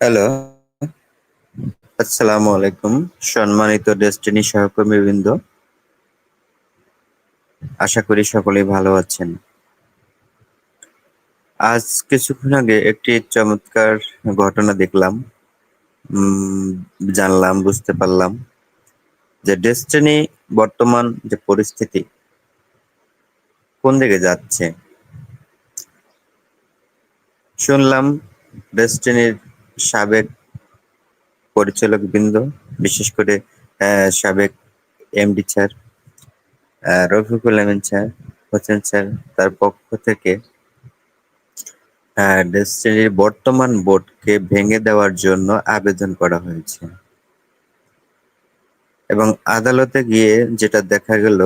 Hello, আসসালামু আলাইকুম সম্মানিত ডেস্টিনি সহকর্মীবৃন্দ। আশা করি সকলেই ভালো আছেন। আজ কিছুক্ষণ আগে একটি চমৎকার ঘটনা দেখলাম। জানলাম, বুঝতে পারলাম যে ডেস্টিনি বর্তমান যে পরিস্থিতি কোন দিকে যাচ্ছে। শুনলাম ডেস্টিনির সাবেক পরিচালকবৃন্দ, বিশেষ করে সাবেক MD sir, Rafiqul Amin sir, Hossain sir তার পক্ষ থেকে ডেস্টিনির বর্তমান বোর্ডকে ভেঙে দেওয়ার জন্য আবেদন করা হয়েছে। এবং আদালতে গিয়ে যেটা দেখা গেল,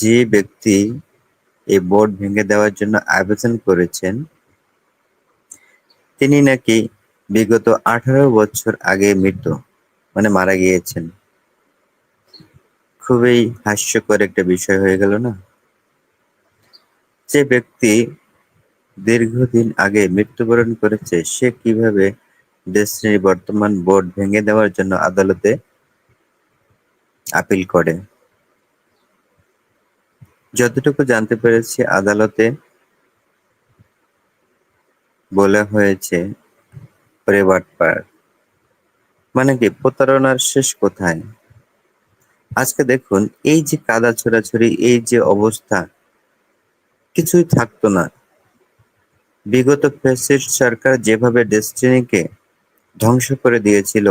যে ব্যক্তি এই বোর্ড ভেঙে দেওয়ার জন্য আবেদন করেছেন তিনি নাকি বিগত ১৮ বছর আগে মৃত, মানে মারা গিয়েছেন। খুবই হাস্যকর একটা বিষয় হয়ে গেল না? যে ব্যক্তি দীর্ঘদিন আগে মৃত্যুবরণ করেছে সে কীভাবে ডেস্টিনির বর্তমান বোর্ড ভেঙে দেওয়ার জন্য আদালতে আপিল করে? যতটুকু জানতে পেরেছি আদালতে বলা হয়েছে ওরে বাটপার। মানে কি প্রতারণার শেষ কোথায়? আজকে দেখুন এই যে কাদা ছোড়াছুড়ি, এই যে অবস্থা কিছুই থাকতো না। বিগত ফ্যাসিস্ট সরকার যেভাবে ডেস্টিনিকে ধ্বংস করে দিয়েছিল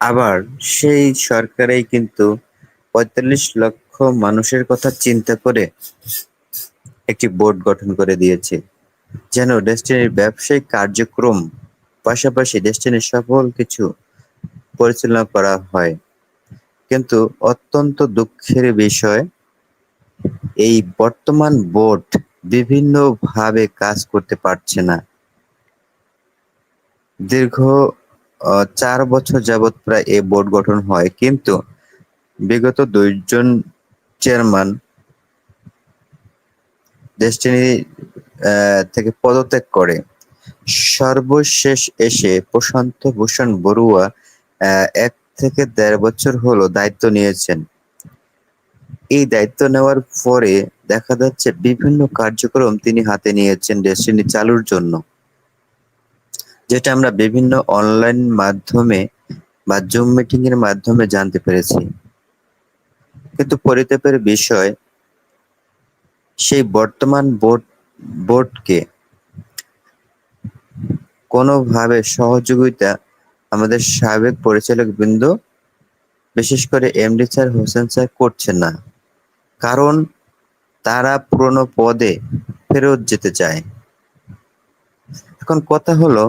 আবার সেই সরকারেই কিন্তু ৪৫ লক্ষ মানুষের কথা চিন্তা করে একটি বোর্ড গঠন করে দিয়েছে। যেন ডেস্টিনির ব্যবসায়িক কার্যক্রম, পাশাপাশি ডেস্টিনির সকল কিছু পরিচালনা করা হয়। কিন্তু অত্যন্ত দুঃখের বিষয়, এই বর্তমান বোর্ড বিভিন্নভাবে কাজ করতে পারছে না। দীর্ঘ ৪ বছর যাবৎ প্রায় এই বোর্ড গঠন হয়। কিন্তু বিগত দুইজন চেয়ারম্যান ডেস্টিনি থেকে পদত্যাগ করে। সর্বশেষ এসে প্রশান্ত ভূষণ বড়ুয়া ১ থেকে দেড় বছর হলো দায়িত্ব নিয়েছেন। এই দায়িত্ব নেওয়ার পরে দেখা যাচ্ছে বিভিন্ন কার্যক্রম তিনি হাতে নিয়েছেন ডেস্টিনি চালুর জন্য। যেটা আমরা বিভিন্ন অনলাইন মাধ্যমে বা জুম মিটিং এর মাধ্যমে জানতে পেরেছি। কিন্তু পরিতাপের বিষয়, সেই বর্তমান বোর্ড বোর্ডকে কোনোভাবে সহযোগিতা আমাদের সাবেক পরিচালকবৃন্দ বিশেষ করে এমডি স্যার, হোসেন স্যার করছেন না। কারণ তারা পুরনো পদে ফেরত যেতে চায়। এখন কথা হলো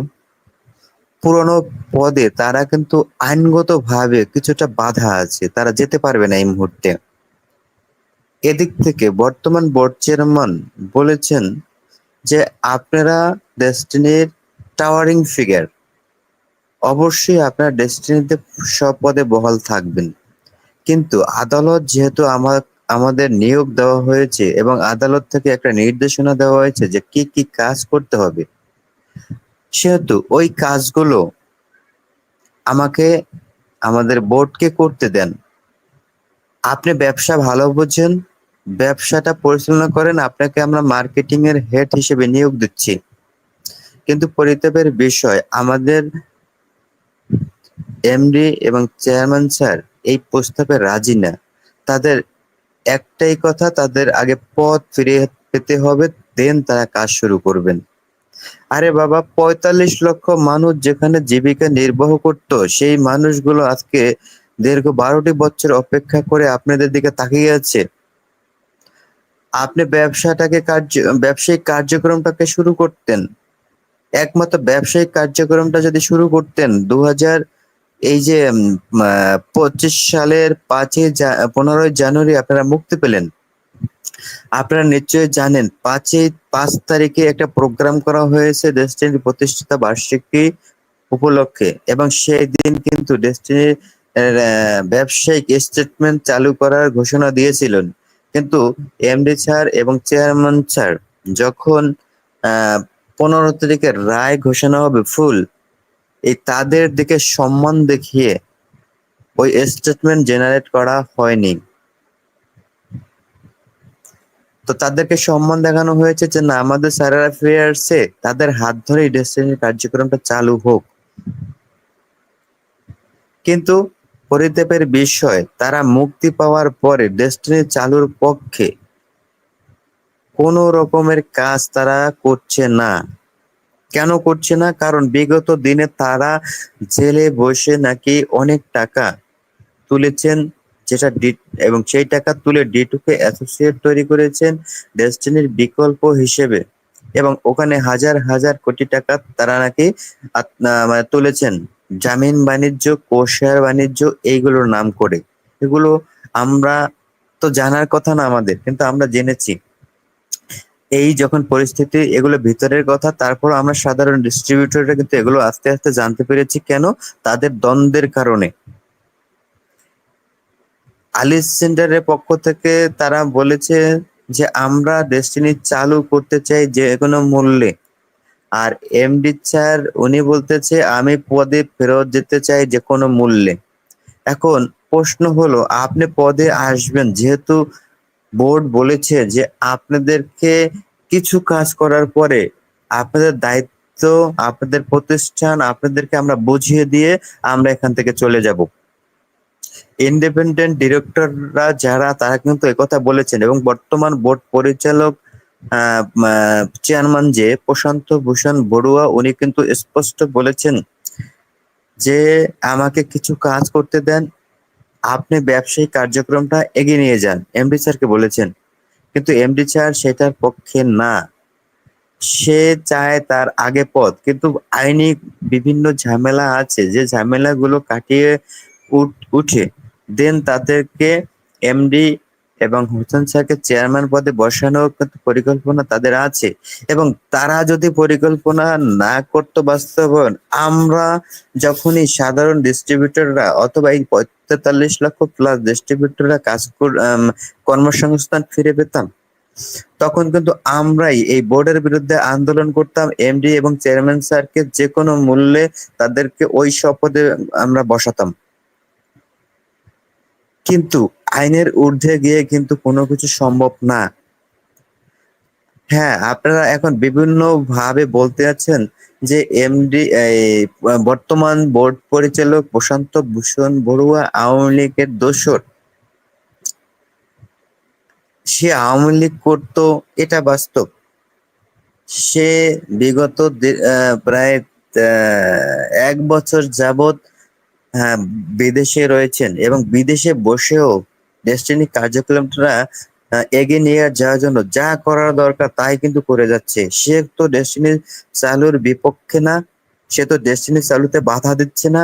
পুরনো পদে তারা কিন্তু আইনগতভাবে কিছুটা বাধা আছে। তারা যেতে পারবে না এই মুহূর্তে। এদিক থেকে বর্তমান বোর্ড চেয়ারম্যান বলেছেন যে, "আপনারা ডেস্টিনির টাওয়ারিং ফিগার। অবশ্যই আপনারা ডেস্টিনিতে সব পদে বহাল থাকবেন। কিন্তু আদালত যেহেতু আমা আমাদের নিয়োগ দেওয়া হয়েছে এবং আদালত থেকে একটা নির্দেশনা দেওয়া হয়েছে যে কি, কি কাজ করতে হবে। সেহেতু ওই কাজগুলো আমাকে আমাদের বোর্ডকে করতে দেন। আপনি ব্যবসা ভালো বোঝেন, ব্যবসাটা পরিচালনা করেন, আপনাকে আমরা মার্কেটিং এর হেড হিসেবে নিয়োগ দিচ্ছি।" কিন্তু পরিতাপের বিষয় আমাদের এমডি এবং চেয়ারম্যান স্যার এই প্রস্তাবে রাজি না। তাদের একটাই কথা তাদের আগে পদ ফিরে পেতে হবে দেন তারা কাজ শুরু করবেন। আরে বাবা ৪৫ লক্ষ মানুষ যেখানে জীবিকা নির্বাহ করত সেই মানুষগুলো আজকে দীর্ঘ বারোটি বছর অপেক্ষা করে আপনাদের দিকে তাকিয়ে আছে। আপনি ব্যবসাটাকে কার্য, ব্যবসায়িক কার্যক্রমটাকে শুরু করতেন। একমাত্র ব্যবসায়িক কার্যক্রমটা যদি শুরু করতেন ২০০০ এই যে পঁচিশ সালের ৫ই জা ১৫ই জানুয়ারি আপনারা মুক্তি পেলেন। আপনারা নিশ্চয়ই জানেন ৫ই ৫ তারিখে একটা প্রোগ্রাম করা হয়েছে ডেস্টিনির প্রতিষ্ঠাতা বার্ষিকী উপলক্ষে এবং সেই দিন কিন্তু ডেস্টিনির ব্যবসায়িক স্টেটমেন্ট চালু করার ঘোষণা দিয়েছিলেন। কিন্তু এমডি স্যার এবং চেয়ারম্যান স্যার যখন পনেরো তারিখে রায় ঘোষণা হবে ফুল, এই তাদের দিকে সম্মান দেখিয়ে ওই স্টেটমেন্ট জেনারেট করা হয়নি। তো তাদেরকে সম্মান দেখানো হয়েছে যে, না, আমাদের সারার অ্যাফেয়ার্সে তাদের হাত ধরেই ডেস্টিনির কার্যক্রমটা চালু হোক। কিন্তু পরিতাপের বিষয় তারা মুক্তি পাওয়ার পরে ডেস্টিনি চালুর পক্ষে কোন রকমের কাজ তারা করছে না। কেন করছে না? কারণ বিগত দিনে তারা জেলে বসে নাকি অনেক টাকা তুলেছেন, যেটা এবং সেই টাকা তুলে ডিটুকে অ্যাসোসিয়েট তৈরি করেছেন ডেস্টিনির বিকল্প হিসেবে। এবং ওখানে হাজার হাজার কোটি টাকা তারা নাকি মানে তুলেছেন। জামিন বাণিজ্য কোষার বাণিজ্য এইগুলোর নাম করে। এগুলো আমরা তো জানার কথা না আমাদের, কিন্তু আমরা জেনেছি। এই যখন পরিস্থিতি এগুলো ভিতরের কথা, তারপর আমরা সাধারণ ডিস্ট্রিবিউটররা কিন্তু এগুলো আস্তে আস্তে জানতে পেরেছি কেন? তাদের দ্বন্দ্বের কারণে। আলিস সেন্টারের পক্ষ থেকে তারা বলেছে যে, আমরা ডেস্টিনি চালু করতে চাই যে কোনো মূল্যে। আর এমডি স্যার, উনি বলতেছে, আমি পদে ফেরত যেতে চাই যে কোনো মূল্যে। এখন প্রশ্ন হলো, আপনি পদে আসবেন যেহেতু বোর্ড বলেছে যে আপনাদেরকে কিছু কাজ করার পরে আপনাদের দায়িত্ব, আপনাদের প্রতিষ্ঠান, আপনাদেরকে আমরা বুঝিয়ে দিয়ে আমরা এখান থেকে চলে যাব। ইন্ডিপেন্ডেন্ট ডিরেক্টররা যারা, তারা কিন্তু একথা বলেছেন এবং বর্তমান বোর্ড পরিচালক চেয়ারম্যান যে প্রশান্ত ভূষণ বড়ুয়া, উনি কিন্তু স্পষ্ট বলেছেন যে আমাকে কিছু কাজ করতে দেন, আপনি ব্যবসায়িক কার্যক্রমটা এগিয়ে নিয়ে যান এমডি স্যারকে বলেছেন। কিন্তু এমডি স্যার সেটার পক্ষে না। সে চায় তার আগে পথ, কিন্তু আইনি বিভিন্ন ঝামেলা আছে, যে ঝামেলাগুলো কাটিয়ে উঠে দেন তাদেরকে এমডি এবং হোসেন স্যারকে চেয়ারম্যান পদে বসানোর পরিকল্পনা তাদের আছে। এবং তারা যদি পরিকল্পনা না করতো বাস্তবায়ন, আমরা যখনই সাধারণ ডিস্ট্রিবিউটররা অথবা এই তেতাল্লিশ লক্ষ প্লাস ডিস্ট্রিবিউটররা কাজ কর্মসংস্থান ফিরে পেতাম, তখন কিন্তু আমরাই এই বোর্ডের বিরুদ্ধে আন্দোলন করতাম এমডি এবং চেয়ারম্যান স্যারকে যে কোনো মূল্যে তাদেরকে ওই শপথে আমরা বসাতাম। কিন্তু আইনের ঊর্ধ্বে গিয়ে কিন্তু কোনো কিছু সম্ভব না। হ্যাঁ আপনারা এখন বিভিন্ন ভাবে বলতে আছেন যে এমডি বর্তমান বোর্ড পরিচালক প্রশান্ত ভূষণ বড়ুয়া আওয়ামী লীগের দোসর সে আওয়ামী লীগ করত, এটা বাস্তব। সে বিগত প্রায় এক বছর যাবত বিদেশে রয়েছেন এবং বিদেশে বসেও ডেস্টিনি কার্যক্রমটা এগিয়ে নিয়ে যাওয়ার জন্য যা করার দরকার তাই কিন্তু করে যাচ্ছে। সে তো ডেস্টিনি চালুর বিপক্ষে না, সে তো ডেস্টিনি চালুতে বাধা দিচ্ছে না,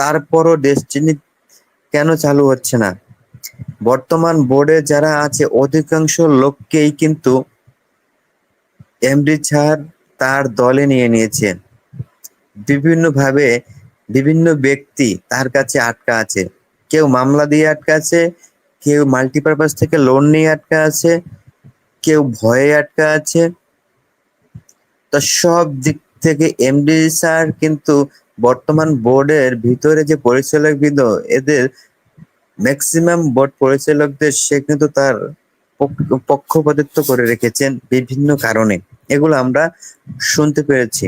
তারপরও ডেস্টিনি কেন চালু হচ্ছে না? বর্তমান বোর্ডে যারা আছে, অধিকাংশ লোককেই কিন্তু এমডি ছাড় তার দলে নিয়ে নিয়েছেন বিভিন্নভাবে বিভিন্ন ব্যক্তি তার কাছে আটকা আছে। কেউ মামলা দিয়ে আটকা আছে, কেউ মাল্টিপারপাস থেকে লোন নিয়ে আটকা আছে, কেউ ভয়ে আটকা আছে। তো সব দিক থেকে এমডি স্যার কিন্তু বর্তমান বোর্ডের ভিতরে যে পরিচালক বৃন্দ, এদের ম্যাক্সিমাম বোর্ড পরিচালকদের সে কিন্তু তার পক্ষপাতিত্ব করে রেখেছেন বিভিন্ন কারণে। এগুলো আমরা শুনতে পেরেছি।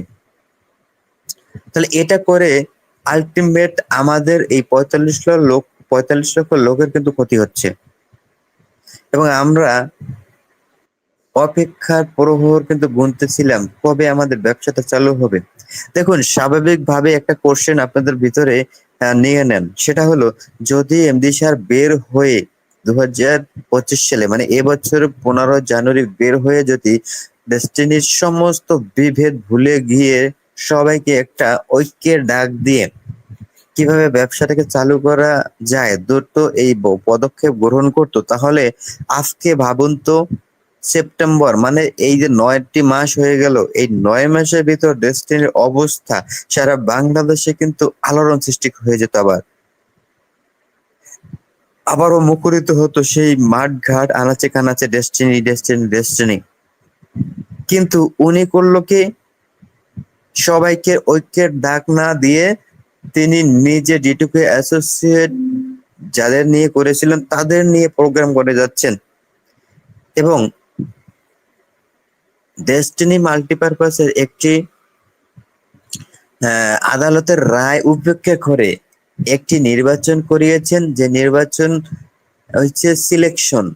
তাহলে এটা করে আলটিমেট আমাদের এই পঁয়তাল্লিশ লক্ষ লোক, পঁয়তাল্লিশ লক্ষ লোকের কিন্তু ক্ষতি হচ্ছে। এবং আমরা অপেক্ষার প্রহর কিন্তু গুনতেছিলাম, কবে আমাদের ব্যবসাটা চালু হবে। দেখুন, স্বাভাবিকভাবে একটা কোশ্চেন আপনাদের ভিতরে নিয়ে নেন। সেটা হলো, যদি এমডি সার বের হয়ে দু হাজার পঁচিশ সালে মানে এবছর পনেরো জানুয়ারি বের হয়ে যদি ডেস্টিনির সমস্ত বিভেদ ভুলে গিয়ে সবাইকে একটা ঐক্যের ডাক দিয়ে কীভাবে ব্যবসাটাকে চালু করা যায়, দ্রুত এই পদক্ষেপ গ্রহণ করতো, তাহলে আজকে ভাবুন তো সেপ্টেম্বর মানে এই যে নয়টি মাস হয়ে গেল, এই নয় মাসের ভিতর ডেস্টিনির অবস্থা, সারা বাংলাদেশে কিন্তু আলোড়ন সৃষ্টি হয়ে যেত আবার। আবারও মুখরিত হতো সেই মাঠ ঘাট আনাচে কানাচে ডেস্টিনি ডেস্টিনি ডেস্টিনি কিন্তু উনি করল কি? সবাইকে ঐক্যের ডাক না দিয়ে তিনি নিজে ডিটুকে অ্যাসোসিয়েট যাদের নিয়ে করেছিলেন, তাদের নিয়ে প্রোগ্রাম করে যাচ্ছেন। এবং ডেস্টিনি মাল্টিপারপাসের একটি আদালতের রায় উপেক্ষা করে একটি নির্বাচন করিয়েছেন, যে নির্বাচন হচ্ছে সিলেকশন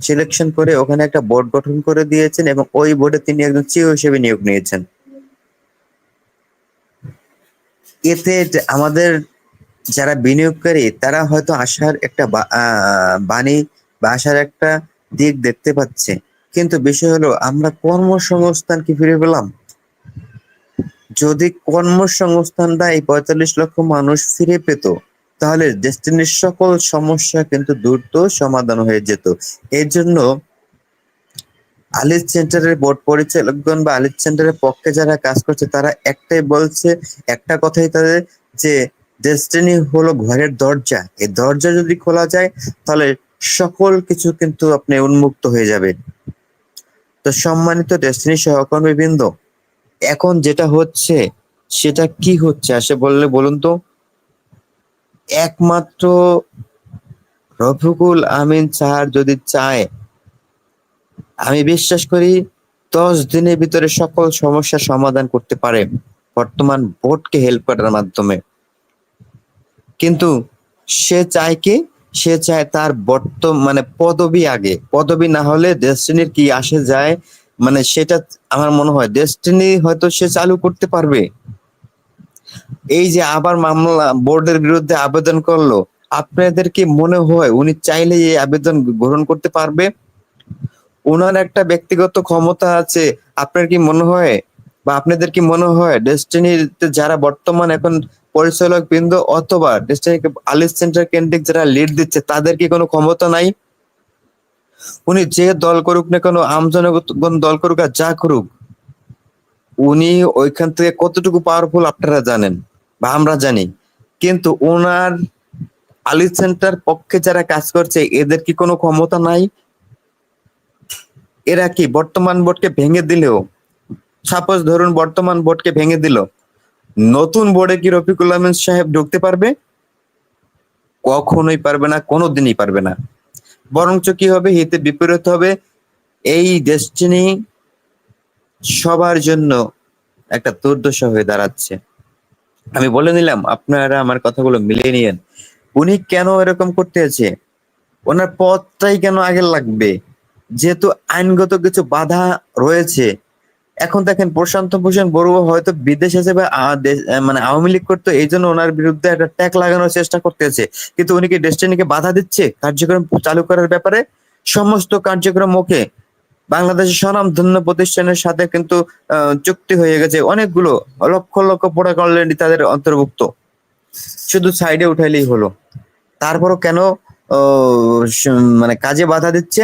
সিলেকশন করে ওখানে একটা বোর্ড গঠন করে দিয়েছেন এবং ওই বোর্ডে তিনি একজন চিও হিসেবে নিয়োগ নিয়েছেন। এতে আমাদের যারা বিনিয়োগকারী, তারা হয়তো আশার একটা বাণী বা আশার একটা দিক দেখতে পাচ্ছে। কিন্তু বিষয় হলো, আমরা কর্মসংস্থান কি ফিরে পেলাম? যদি কর্মসংস্থানটা এই পঁয়তাল্লিশ লক্ষ মানুষ ফিরে পেত, তাহলে ডেস্টিনির সকল সমস্যা কিন্তু দ্রুত সমাধান হয়ে যেত। এর জন্য আলিস সেন্টারের বোর্ড পরিচালকগণ বা আলিস সেন্টারের পক্ষে যারা কাজ করছে, তারা একটাই বলছে, একটা কথাই তাদের যে ডেস্টিনি হলো ঘরের দরজা। এই দরজা যদি খোলা যায়, তাহলে সকল কিছু কিন্তু আপনি উন্মুক্ত হয়ে যাবে। তো সম্মানিত ডেস্টিনি সহকর্মী বৃন্দ এখন যেটা হচ্ছে, সেটা কি হচ্ছে? আসে বললে বলুন তো। একমাত্র রফিকুল আমিন স্যার যদি চায় আমি বিশ্বাস করি দশ দিনের ভিতরে সকল সমস্যার সমাধান করতে পারে বর্তমান বোর্ডকে হেল্প করার মাধ্যমে। কিন্তু সে চায় কি? সে চায় তার বর্ত মানে পদবি আগে। পদবি না হলে ডেস্টিনির কি আসে যায়? মানে সেটা আমার মনে হয়। ডেস্টিনি হয়তো সে চালু করতে পারবে। এই যে আবার মামলা বোর্ডের বিরুদ্ধে আবেদন করল, আপনাদের কি মনে হয় উনি চাইলে এই আবেদন গ্রহণ করতে পারবে? ওনার একটা ব্যক্তিগত ক্ষমতা আছে। আপনার কি মনে হয়? বা আপনাদের কি মনে হয় ডেস্টিনিতে যারা বর্তমান এখন পরিচালক বৃন্দ অথবা ডেস্টিনি আলিস সেন্টার কেন্দ্রিক যারা লিড দিচ্ছে, তাদের কি কোনো ক্ষমতা নাই? উনি যে দল করুক না কেন আমজনগণ দল করুক আর যা করুক, উনি ওইখান থেকে কতটুকু পাওয়ারফুল আপনারা জানেন বা আমরা জানি। কিন্তু ওনার আলি সেন্টার পক্ষে যারা কাজ করছে, এদের কি কোনো ক্ষমতা নাই? এরা কি বর্তমান বোর্ডকে ভেঙে দিলেও? সাপোজ ধরুন বর্তমান বোর্ডকে ভেঙে দিল। নতুন বোর্ডে কি রফিকুল আহমেদ সাহেব ঢুকতে পারবে? কখনোই পারবে না, কোনোদিনই পারবে না। বরঞ্চ কি হবে? হিতে বিপরীত হবে। এই ডেস্টিনি সবার জন্য একটা দুর্দশা হয়ে দাঁড়াচ্ছে। আমি বলে নিলাম, আপনারা আমার কথাগুলো মিলিয়ে নিয়েন। উনি কেন এরকম করতে আছে? ওনার পথটাই কেন আগে লাগবে? যেহেতু আইনগত কিছু বাধা রয়েছে, এখন দেখেন প্রশান্ত ভূষণ বড়ুয়া হয়তো বিদেশ হিসেবে মানে আওয়ামী লীগ করতো, এই জন্য ওনার বিরুদ্ধে একটা ট্যাগ লাগানোর চেষ্টা করতেছে। কিন্তু উনি কি ডেস্টিনিকে বাধা দিচ্ছে কার্যক্রম চালু করার ব্যাপারে? সমস্ত কার্যক্রম ওকে। বাংলাদেশের স্বনামধন্য প্রতিষ্ঠানের সাথে কিন্তু চুক্তি হয়ে গেছে। অনেকগুলো লক্ষ লক্ষ পোড়া অলরেডি তাদের অন্তর্ভুক্ত। শুধু সাইডে উঠাইলেই হলো। তারপরও কেন মানে কাজে বাধা দিচ্ছে?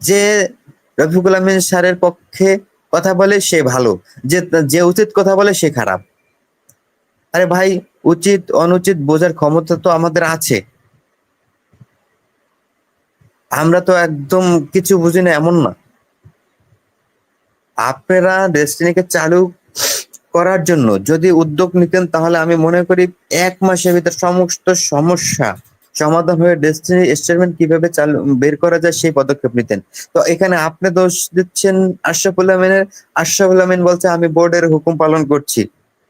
যে রফিকুল আহমেদ স্যারের পক্ষে কথা বলে সে ভালো, যে যে উচিত কথা বলে সে খারাপ। আরে ভাই, উচিত, অনুচিত বোঝার ক্ষমতা তো আমাদের আছে। আমরা তো একদম কিছু বুঝি না, এমন না। আপনারা ডেস্টিনিকে চালু করার জন্য যদি উদ্যোগ নিতেন, তাহলে আমি মনে করি এক মাসের ভিতরে সমস্ত সমস্যা সমাধান হয়ে ডেস্টিনি স্টেটমেন্ট কীভাবে চালু, বের করা যায় সেই পদক্ষেপ নিতেন। তো এখানে আপনি দোষ দিচ্ছেন আশরাফুল আমিনের। বলছে, আমি বোর্ডের হুকুম পালন করছি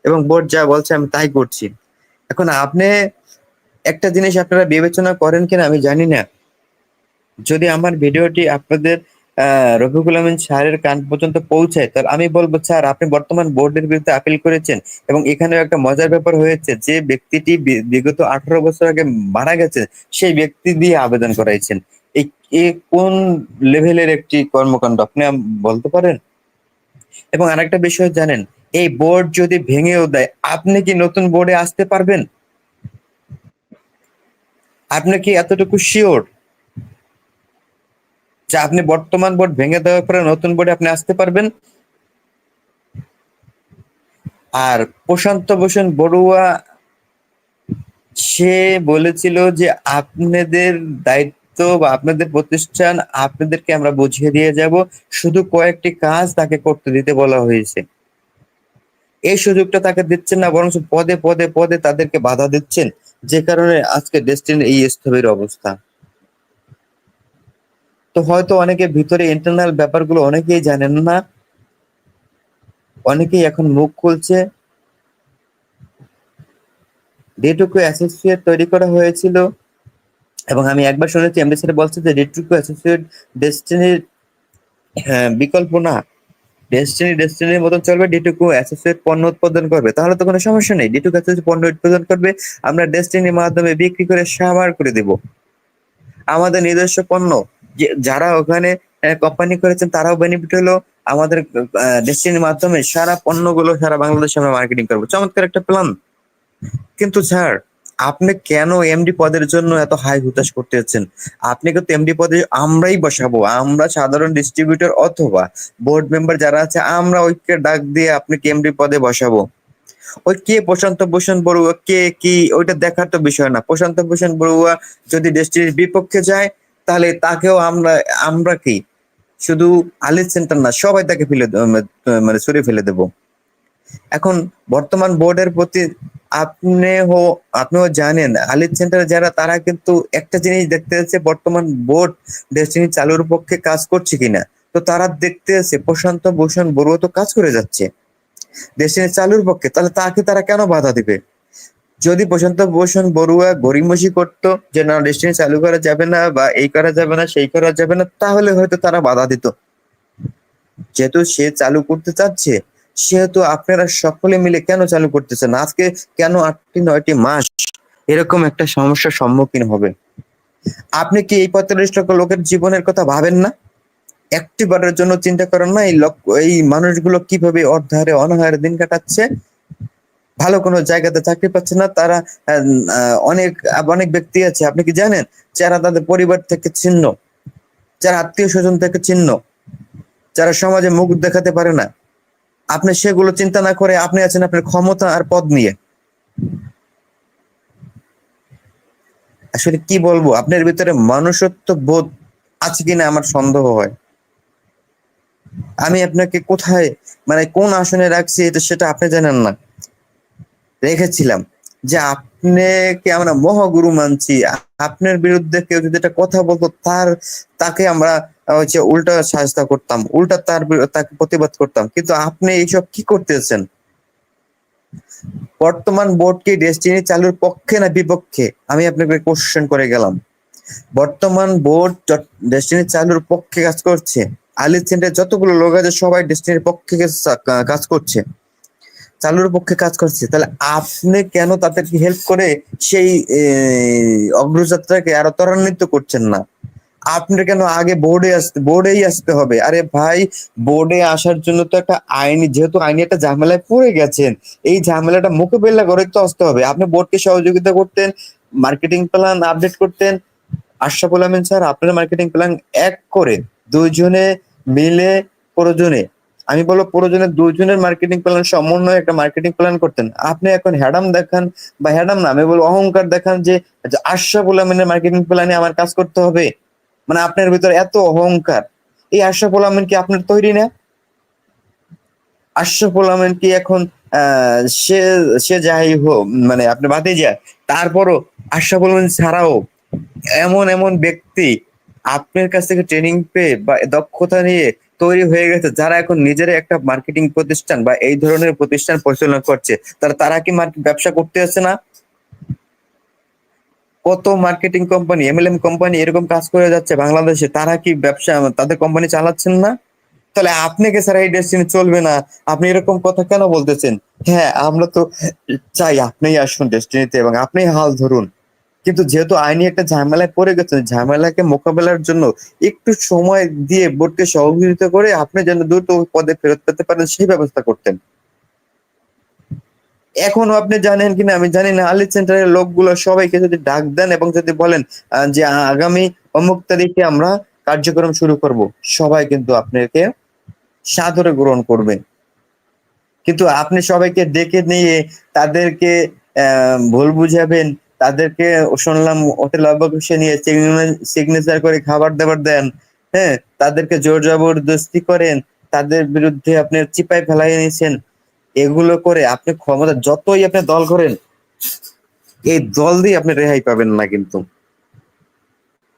এবং বোর্ড যা বলছে আমি তাই করছি। এখন আপনি একটা জিনিস আপনারা বিবেচনা করেন কিনা আমি জানি না। যদি আমার ভিডিওটি আপনাদের রফিকুল আমিন স্যারের কান পর্যন্ত পৌঁছায়। তাহলে আমি বলব, স্যার, আপনি বর্তমান বোর্ডের বিরুদ্ধে আপিল করেছেন এবং এখানেও একটা মজার ব্যাপার হয়েছে, যে ব্যক্তিটি বিগত আঠারো বছর আগে মারা গেছে, সেই ব্যক্তি দিয়ে আবেদন করাইছেন। এ কোন লেভেলের একটি কর্মকাণ্ড, আপনি বলতে পারেন? এবং আরেকটা বিষয় জানেন, এই বোর্ড যদি ভেঙেও দেয়, আপনি কি নতুন বোর্ডে আসতে পারবেন? আপনি কি এতটুকু শিওর যে আপনি বর্তমান বোর্ড ভেঙে দেওয়ার পরে নতুন বোর্ডে আপনি আসতে পারবেন। আর প্রশান্ত ভূষণ বড়ুয়া, সে বলেছিল যে আপনাদের দায়িত্ব বা আপনাদের প্রতিষ্ঠান আপনাদেরকে আমরা বুঝিয়ে দিয়ে যাব। শুধু কয়েকটি কাজ তাকে করতে দিতে বলা হয়েছে। এই সুযোগটা তাকে দিচ্ছেন না বরং পদে পদে পদে তাদেরকে বাধা দিচ্ছেন। যে কারণে আজকে ডেস্টিনির এই স্থবির অবস্থা। তো হয়তো অনেকে ভিতরে ইন্টারনাল ব্যাপারগুলো অনেকেই জানেন না। অনেকেই এখন মুখ খুলছে। ডেটুকু অ্যাসোসিয়েট তৈরি করা হয়েছিল এবং আমি একবার শুনেছি এমডি স্যার বলছে যে ডেটুকু অ্যাসোসিয়েট ডেস্টিনির বিকল্প না। ডেস্টিনি ডেস্টিনির মতন চলবে ডিটুকু অ্যাসোসিয়েট পণ্য উৎপাদন করবে। তাহলে তো কোনো সমস্যা নেই। ডিটুকু অ্যাসোসিয়েট পণ্য উৎপাদন করবে, আমরা ডেস্টিনির মাধ্যমে বিক্রি করে সাবার করে দেব। আমাদের নিজস্ব পণ্য। যারা ওখানে কোম্পানি করেছেন, তারাও বেনিফিট হলো আমাদের ডেস্টিনির মাধ্যমে সারা পণ্যগুলো সারা বাংলাদেশে আমরা মার্কেটিং করব। চমৎকার একটা প্ল্যান কিন্তু স্যার আপনি কেন এমডি পদের জন্য এত হাই হুতাশ করতে যাচ্ছেন? আপনি কিন্তু এমডি পদে আমরাই বসাবো। আমরা সাধারণ ডিস্ট্রিবিউটর অথবা বোর্ড মেম্বার যারা আছে, আমরা ঐক্যের ডাক দিয়ে আপনাকে এমডি পদে বসাবো। ওই কে প্রশান্ত ভূষণ বড়ুয়া, কে কি, ওইটা দেখার তো বিষয় না। প্রশান্ত ভূষণ বড়ুয়া যদি দেশটির বিপক্ষে যায় তাহলে তাকেও আমরা আমরা কি? শুধু আলিদ সেন্টার না, সবাই তাকে ফেলে মানে সরিয়ে ফেলে দেব। এখন বর্তমান বোর্ডের প্রতি আপনি হো আপনিও জানেন আলিদ সেন্টারে যারা, তারা কিন্তু একটা জিনিস দেখতে যাচ্ছে বর্তমান বোর্ড ডেস্টিনি চালুর পক্ষে কাজ করছে কিনা? তো তারা দেখতে আছে, প্রশান্ত ভূষণ বড়ুয়া তো কাজ করে যাচ্ছে। ডেস্টিনি চালুর পক্ষে, তাহলে তাকে তারা কেন বাধা দিবে? যদি প্রশান্ত ভূষণ বড়ুয়া গরিমসি করতো যে, না ডেস্টিনি চালু করা যাবে না বা এই করা যাবে না, সেই করা যাবে না, তাহলে হয়তো তারা বাধা দিত। যেহেতু সে চালু করতে চাচ্ছে, সেহেতু আপনারা সকলে মিলে কেন চালু করতেছেন আজকে কেন আটটি, নয়টি মাস এরকম একটা সমস্যার সম্মুখীন হবে? আপনি কি এই পঁয়তাল্লিশ লক্ষ লোকের জীবনের কথা ভাবেন না? একটি বারের জন্য চিন্তা করেন না, এই লক্ষ, এই মানুষগুলো কীভাবে অর্ধারে অনাহারে দিন কাটাচ্ছে? ভালো কোনো জায়গাতে চাকরি পাচ্ছে না, তারা অনেক অনেক ব্যক্তি আছে, আপনি কি জানেন? যারা তাদের পরিবার থেকে ছিন্ন, যারা আত্মীয় স্বজন থেকে ছিন্ন, যারা সমাজে মুখ দেখাতে পারে না, আপনি সেগুলো চিন্তা না করে আপনি আছেন আপনার ক্ষমতা আর পদ নিয়ে। আসলে কি বলব, আপনার ভিতরে মানুষত্ব বোধ আছে কিনা আমার সন্দেহ হয়। আমি আপনাকে কোথায় মানে কোন আসনে রাখছি এটা সেটা আপনি জানেন না। রেখেছিলাম যে আপনাকে আমরা মহাগুরু মানছি, আপনার বিরুদ্ধে কেউ যদি একটা কথা বলতো তার, তাকে আমরা হচ্ছে উল্টা সাহায্য করতাম, উল্টা তার তাকে প্রতিবাদ করতাম। কিন্তু আপনি এইসব কি করতেছেন? বর্তমান বোর্ড কি ডেস্টিনি চালুর পক্ষে না বিপক্ষে? আমি আপনাকে কোশ্চেন করে গেলাম। বর্তমান বোর্ড ডেস্টিনি চালুর পক্ষে কাজ করছে আলিদ সেন্টার যতগুলো লোক আছে সবাই ডেস্টিনির পক্ষে কাজ করছে। চালুর পক্ষে কাজ করছে, তাহলে আপনি কেন তাদেরকে হেল্প করে সেই অগ্রযাত্রাকে আরও ত্বরান্বিত করছেন না? আপনি কেন আগে বোর্ডে আসতে বোর্ডেই আসতে হবে? আরে ভাই বোর্ডে আসার জন্য তো একটা আইনি, যেহেতু আইনি একটা ঝামেলায় পড়ে গেছেন, এই ঝামেলাটা মোকাবেলা করে তো আসতে হবে। আপনি বোর্ডকে সহযোগিতা করতেন মার্কেটিং প্ল্যান আপডেট করতেন। আশরাফুল আমিন স্যার, আপনার মার্কেটিং প্ল্যান এক করে দুইজনে মিলে প্রয়োজনে। আমি বলব প্রয়োজনে দুজনের মার্কেটিং প্ল্যান সমন্বয়ে একটা মার্কেটিং প্ল্যান করতেন। আপনি এখন হ্যাডাম দেখান বা হ্যাডাম না, আমি বলব অহংকার দেখান যে আশরাফুল আমিনের মার্কেটিং প্ল্যানে আমার কাজ করতে হবে। মানে আপনার ভিতরে এত অহংকার। এই আশরাফুল আমিন কি আপনার তৈরি না? আশরাফুল আমিন কি এখন সে সে যাই হোক মানে আপনি বাদে যায় তারপরও আশরাফুল আমিন ছাড়াও এমন এমন ব্যক্তি আপনার কাছ থেকে ট্রেনিং পেয়ে বা দক্ষতা নিয়ে তৈরি হয়ে গেছে, যারা এখন নিজেরা একটা মার্কেটিং প্রতিষ্ঠান বা এই ধরনের প্রতিষ্ঠান পরিচালনা করছে, তারা তারা কি মার্কেট ব্যবসা করতে আসছে না? কত মার্কেটিং কোম্পানি এমএলএম কোম্পানি এরকম কাজ করে যাচ্ছে বাংলাদেশে, তারা কি ব্যবসা, তাদের কোম্পানি চালাচ্ছেন না? তাহলে আপনাকে ছাড়া এই ডেস্টিনি চলবে না? আপনি এরকম কথা কেন বলতেছেন? হ্যাঁ আমরা তো চাই আপনিই আসুন ডেস্টিনিতে এবং আপনি হাল ধরুন। কিন্তু যেহেতু আইনি একটা ঝামেলায় পড়ে গেছেন ঝামেলাকে মোকাবেলার জন্য একটু সময় দিয়ে বোর্ডকে সহযোগিতা করে আপনি যেন দ্রুত পদে ফেরত পেতে পারেন, সেই ব্যবস্থা করতেন। এখনও আপনি জানেন কিনা আমি জানি না, আলি সেন্টারের লোকগুলো সবাইকে যদি ডাক দেন এবং যদি বলেন যে আগামী অমুক তারিখে আমরা কার্যক্রম শুরু করব, সবাই কিন্তু আপনাকে সাদরে গ্রহণ করবে। কিন্তু আপনি সবাইকে ডেকে নিয়ে তাদেরকে ভুল বুঝাবেন তাদেরকে শুনলাম হোটেল অবকাশে নিয়ে সিগনেচার করে খাবার দাবার দেন। হ্যাঁ তাদেরকে জোর জবরদস্তি করেন। তাদের বিরুদ্ধে আপনি চিপায় ফেলাই নিয়েছেন এগুলো করে আপনি ক্ষমতা যতই আপনি দল করেন, এই দল দিয়ে আপনি রেহাই পাবেন না কিন্তু।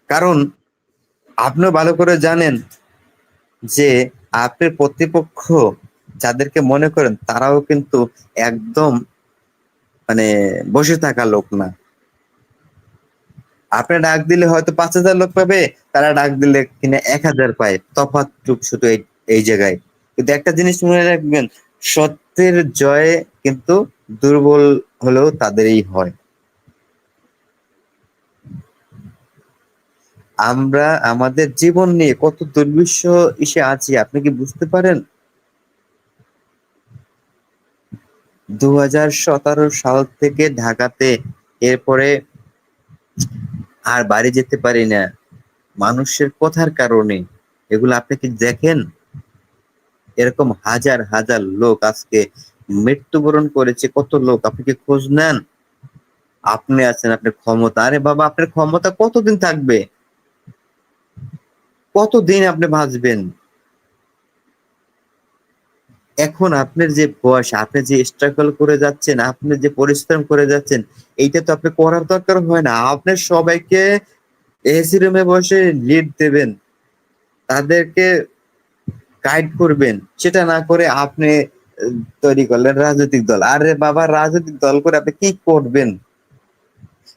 কারণ আপনিও ভালো করে জানেন যে আপনার প্রতিপক্ষ যাদেরকে মনে করেন, তারাও কিন্তু একদম মানে বসে থাকা লোক না। আপনি ডাক দিলে হয়তো পাঁচ হাজার লোক পাবে, তারা ডাক দিলে কিনা এক হাজার পায়। তফাৎ শুধু এই জায়গায়। কিন্তু একটা জিনিস মনে রাখবেন, সত্যের জয়ে কিন্তু দুর্বল হলেও তাদেরই হয়। আমরা, আমাদের জীবন নিয়ে কত দুর্বিশ্ব এসে আছি, আপনি কি বুঝতে পারেন? দুহাজার সতেরো সাল থেকে ঢাকাতে এরপরে আর বাইরে যেতে পারি না। মানুষের কথার কারণে। এগুলো আপনি কি দেখেন? এরকম হাজার হাজার লোক আজকে মৃত্যুবরণ করেছে। কত লোক? আপনি কি খোঁজ নেন? আপনি আছেন আপনার ক্ষমতা। আরে বাবা, আপনার ক্ষমতা কতদিন থাকবে? কতদিন আপনি বাঁচবেন? এখন আপনার যে বয়স, আপনি যে স্ট্রাগল করে যাচ্ছেন, আপনি যে পরিশ্রম করে যাচ্ছেন, এইটা তো আপনি করার দরকার হয় না। আপনি সবাইকে এসি রুমে বসে লিড দেবেন, তাদেরকে গাইড করবেন, সেটা না করে আপনি তৈরি করলেন রাজনৈতিক দল। আরে বাবা, রাজনৈতিক দল করে আপনি কি করবেন?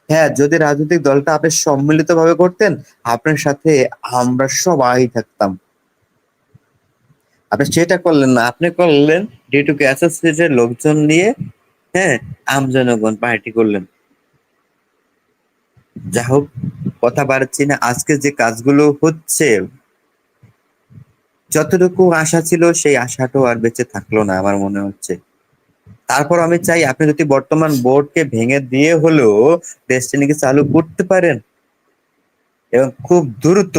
হ্যাঁ যদি রাজনৈতিক দলটা আপনি সম্মিলিত ভাবে করতেন আপনার সাথে আমরা সবাই থাকতাম। আপনি সেটা করলেন না। আপনি করলেন ডিটুকে অ্যাসোসিয়েটের লোকজন নিয়ে হ্যাঁ আমজনগণ পার্টি করলেন। যা হোক, কথা বাড়ছি না। আজকে যে কাজগুলো হচ্ছে, যতটুকু আশা ছিল, সেই আশাটাও আর বেঁচে থাকল না আমার মনে হচ্ছে। তারপর আমি চাই আপনি যদি বর্তমান বোর্ডকে ভেঙে দিয়ে হলেও ডেস্টিনিকে চালু করতে পারেন, এবং খুব দ্রুত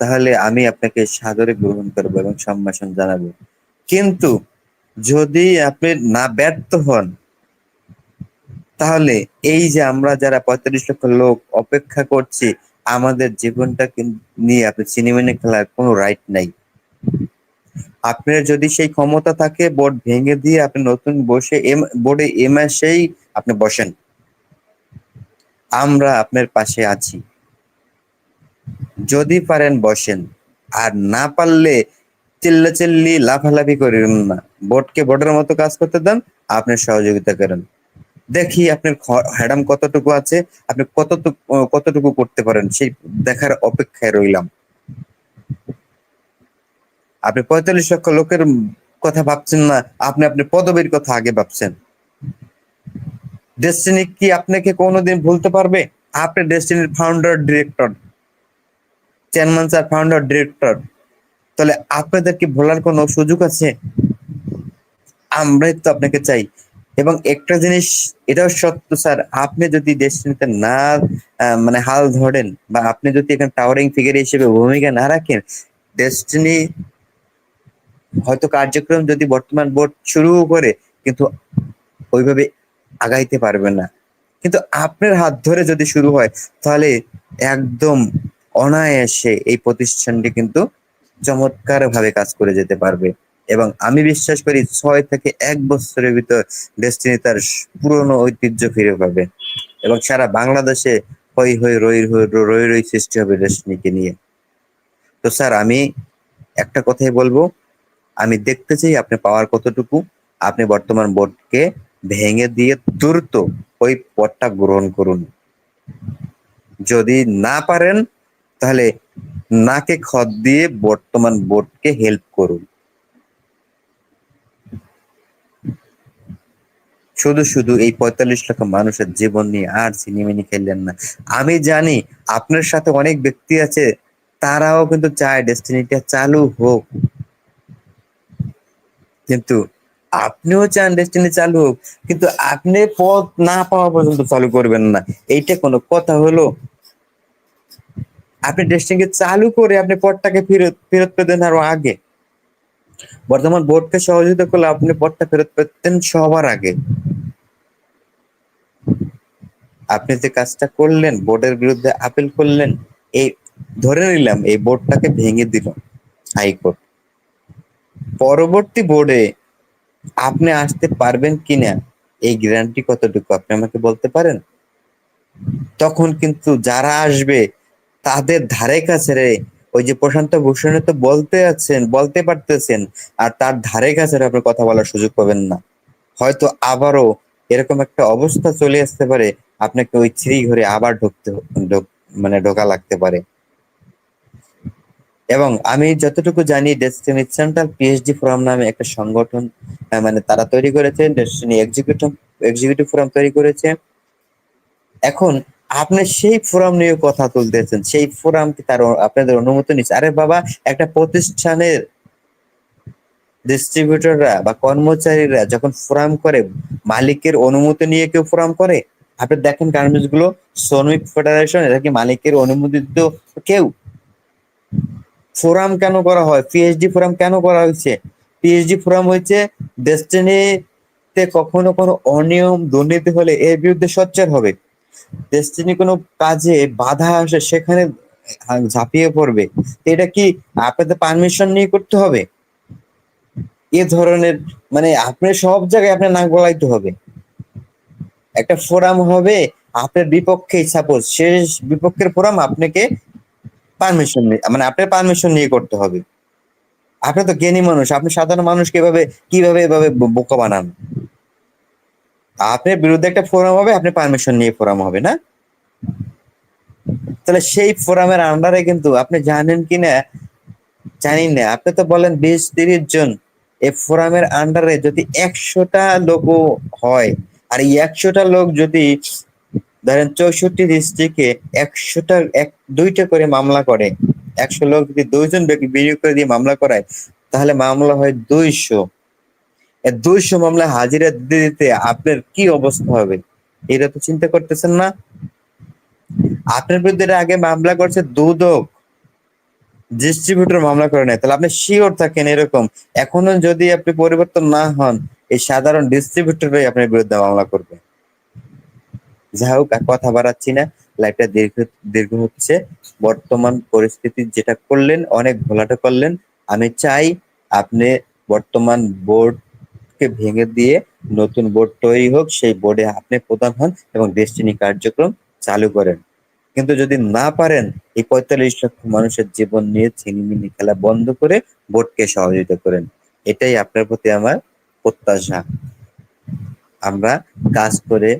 তাহলে আমি আপনাকে সাদরে গ্রহণ করব এবং সম্ভাষণ জানাব। কিন্তু যদি আপনি না ব্যর্থ হন, তাহলে এই যে আমরা যারা পঁয়তাল্লিশ লক্ষ লোক অপেক্ষা করছি, আমাদের জীবনটা নিয়ে আপনি সিনেমিনে খেলার কোনো রাইট নাই। আপনার যদি সেই ক্ষমতা থাকে, বোর্ড ভেঙে দিয়ে আপনি নতুন বসে বোর্ডে এম আপনি বসেন। আমরা আপনার পাশে আছি। যদি পারেন বসেন। আর না পারলে চিল্লা চিল্লি লাফালাফি করেন না। বোর্ডকে বোর্ডের মতো কাজ করতে দেন, আপনি সহযোগিতা করেন। দেখি আপনার হ্যাডাম কতটুকু আছে, আপনি কতটুকু কতটুকু করতে পারেন, সেই দেখার অপেক্ষায় রইলাম। আপনি পঁয়তাল্লিশ লক্ষ লোকের কথা ভাবছেন না, আপনি আপনার পদবীর কথা আগে ভাবছেন। ডেস্টিনি কি আপনাকে কোনোদিন ভুলতে পারবে? আপনি ডেস্টিনির founder director chairman sir founder director তাহলে আপনাদের কি ভোলার কোনো সুযোগ আছে? আমরাই তো আপনাকে চাই। এবং একটা জিনিস, এটাও সত্য স্যার, আপনি যদি ডেস্টিনিতে না মানে হাল ধরেন বা আপনি যদি এখানে টাওয়ারিং ফিগার হিসেবে ভূমিকা না রাখেন ডেস্টিনি হয়তো কার্যক্রম যদি বর্তমান বোর্ড শুরু করে, কিন্তু ওইভাবে আগাইতে পারবে না। কিন্তু আপনার হাত ধরে যদি শুরু হয়, তাহলে একদম অনায়াসে এই প্রতিষ্ঠানটি কিন্তু চমৎকার ভাবে কাজ করে যেতে পারবে। এবং আমি বিশ্বাস করি ছয় থেকে এক বছরের ভিতর ডেস্টিনি তার পুরনো ঐতিহ্য ফিরে পাবে। এবং সারা বাংলাদেশে হই হই রই রই রই সৃষ্টি হবে ডেস্টিনিকে নিয়ে। তো স্যার, আমি একটা কথাই বলব। আমি দেখতে চাই আপনি পাওয়ার কতটুকু। আপনি বর্তমান বোর্ডকে ভেঙে দিয়ে দ্রুত ওই পদটা গ্রহণ করুন। যদি না পারেন তাহলে নাকে খত দিয়ে বর্তমান বোর্ডকে হেল্প করুন। শুধু শুধু এই পঁয়তাল্লিশ লক্ষ মানুষের জীবন নিয়ে আর সিনেমিনি খেললেন না। আমি জানি আপনার সাথে অনেক ব্যক্তি আছে, তারাও কিন্তু চায় ডেস্টিনিটা চালু হোক। কিন্তু আপনিও চান ডেস্টিনি চালু হোক, কিন্তু আপনি পথ না পাওয়া পর্যন্ত চালু করবেন না। এইটা কোনো কথা হলো? আপনি ডেস্টিনি চালু করে আপনি পথটাকে ফেরত ফেরত পেতেন আরও আগে। বর্তমান বোর্ডকে সহযোগিতা করলে আপনি পথটা ফেরত পেতেন সবার আগে। আপনি যে কাজটা করলেন, বোর্ডের বিরুদ্ধে আপিল করলেন, এই ধরে নিলাম, এই বোর্ডটাকে ভেঙে দিল হাইকোর্ট। পরবর্তী বোর্ডে আপনি আসতে পারবেন কিনা, এই গ্যারান্টি কতটুকু, আপনি আমাকে বলতে পারেন? তখন কিন্তু যারা আসবে তাদের ধারে কাছে রে। ওই যে প্রশান্ত ভূষণে তো বলতে আছেন, বলতে পারতেছেন। আর তার ধারে কাছে আপনি কথা বলার সুযোগ পাবেন না। হয়তো আবারও এরকম একটা অবস্থা চলে আসতে পারে, আপনাকে ওই থ্রি ঘরে আবার ঢুকতে মানে ঢোকা লাগতে পারে। এবং আমি যতটুকু জানি ডেস্টিনি সেন্ট্রাল পিএইচডি ফোরাম নামে একটা সংগঠন মানে তারা তৈরি করেছে ডেস্টিনি এক্সিকিউটিভ এক্সিকিউটিভ ফোরাম তৈরি করেছে। এখন আপনি সেই ফোরাম নিয়ে কথা তুলতেছেন, সেই ফোরাম কি তার আপনাদের অনুমতি নিচ্ছে। আরে বাবা, একটা প্রতিষ্ঠানের ডিস্ট্রিবিউটররা বা কর্মচারীরা যখন ফোরাম করে, মালিকের অনুমতি নিয়ে কেউ ফোরাম করে? আপনি দেখেন গার্মেন্টসগুলো, শ্রমিক ফেডারেশন এটা কি মালিকের অনুমোদিত কেউ? ফোরাম কেন করা হয়? পিএইচডি ফোরাম কেন করা হয়েছে? পিএইচডি ফোরাম হয়েছে ডেস্টিনিতে কখনো কোনো অনিয়ম, দুর্নীতি হলে এর বিরুদ্ধে সোচ্চার হবে। ডেস্টিনি কোনো কাজে বাধা আসে, সেখানে ঝাঁপিয়ে পড়বে। এটা কি আপনাদের পারমিশন নিয়ে করতে হবে? এ ধরনের মানে আপনি সব জায়গায় আপনার নাক গলাইতে হবে। একটা ফোরাম হবে, আপনার বিপক্ষে সাপোজ শেষ বিপক্ষের ফোরাম আপনাকে পারমিশন মানে আপনার পারমিশন নিয়ে করতে হবে। আপনি তো জ্ঞানী মানুষ, আপনি সাধারণ মানুষকে এভাবে, কীভাবে এভাবে বোকা বানান? আপনার বিরুদ্ধে একটা ফোরাম হবে, আপনি পারমিশন নিয়ে ফোরাম হবে, না? তাহলে সেই ফোরামের আন্ডারে কিন্তু আপনি জানেন কি না জানি না। আপনি তো বলেন বিশ তিরিশ জন, এই ফোরামের আন্ডারে যদি একশোটা লোক হয়, আর এই একশোটা লোক যদি ধরেন চৌষট্টি ডিস্ট্রিক্টে একশোটা, এক, দুইটা করে মামলা করে, একশো লোক যদি দুইজন ব্যক্তি বিনিয়োগ করে দিয়ে মামলা করায়, তাহলে মামলা হয় দুইশো। দুইশো মামলা হাজিরা দিতে দিতে আপনার কি অবস্থা হবে? এটা তো চিন্তা করতেছেন না? আপনার বিরুদ্ধে আগে মামলা করছে দুদক। ডিস্ট্রিবিউটর মামলা করে নেয়। তাহলে আপনি শিওর থাকেন এরকম? এখনও যদি আপনি পরিবর্তন না হন, এই সাধারণ ডিস্ট্রিবিউটরই আপনার বিরুদ্ধে মামলা করবে। যাই হোক কথা বাড়াচ্ছি না। লাইফটা দীর্ঘ দীর্ঘ হচ্ছে। বর্তমান পরিস্থিতি যেটা করলেন, অনেক ঘোলাটা করলেন। আমি চাই আপনি বর্তমান বোর্ডকে ভেঙে দিয়ে নতুন বোর্ড তৈরি হোক, সেই বোর্ডে আপনি প্রধান হন এবং ডেস্টিনি কার্যক্রম চালু করেন। কিন্তু যদি না পারেন, এই পঁয়তাল্লিশ লক্ষ মানুষের জীবন নিয়ে ছিনিমিনি খেলা বন্ধ করে বোর্ডকে সহযোগিতা করেন। এটাই আপনার প্রতি আমার প্রত্যাশা। আমরা কাজ করে,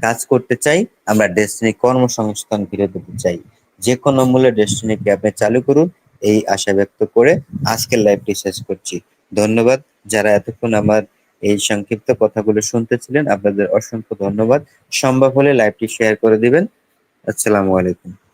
কাজ করতে চাই, আমরা ডেস্টিনি কর্মসংস্থান ফিরে দিতে চাই। যে কোনো মূল্যে ডেস্টিনিকে আপনি চালু করুন, এই আশা ব্যক্ত করে আজকের লাইভটি শেষ করছি। ধন্যবাদ। যারা এতক্ষণ আমার এই সংক্ষিপ্ত কথাগুলো শুনতেছিলেন, আপনাদের অসংখ্য ধন্যবাদ। সম্ভব হলে লাইভটি শেয়ার করে দিবেন। আসসালামু আলাইকুম।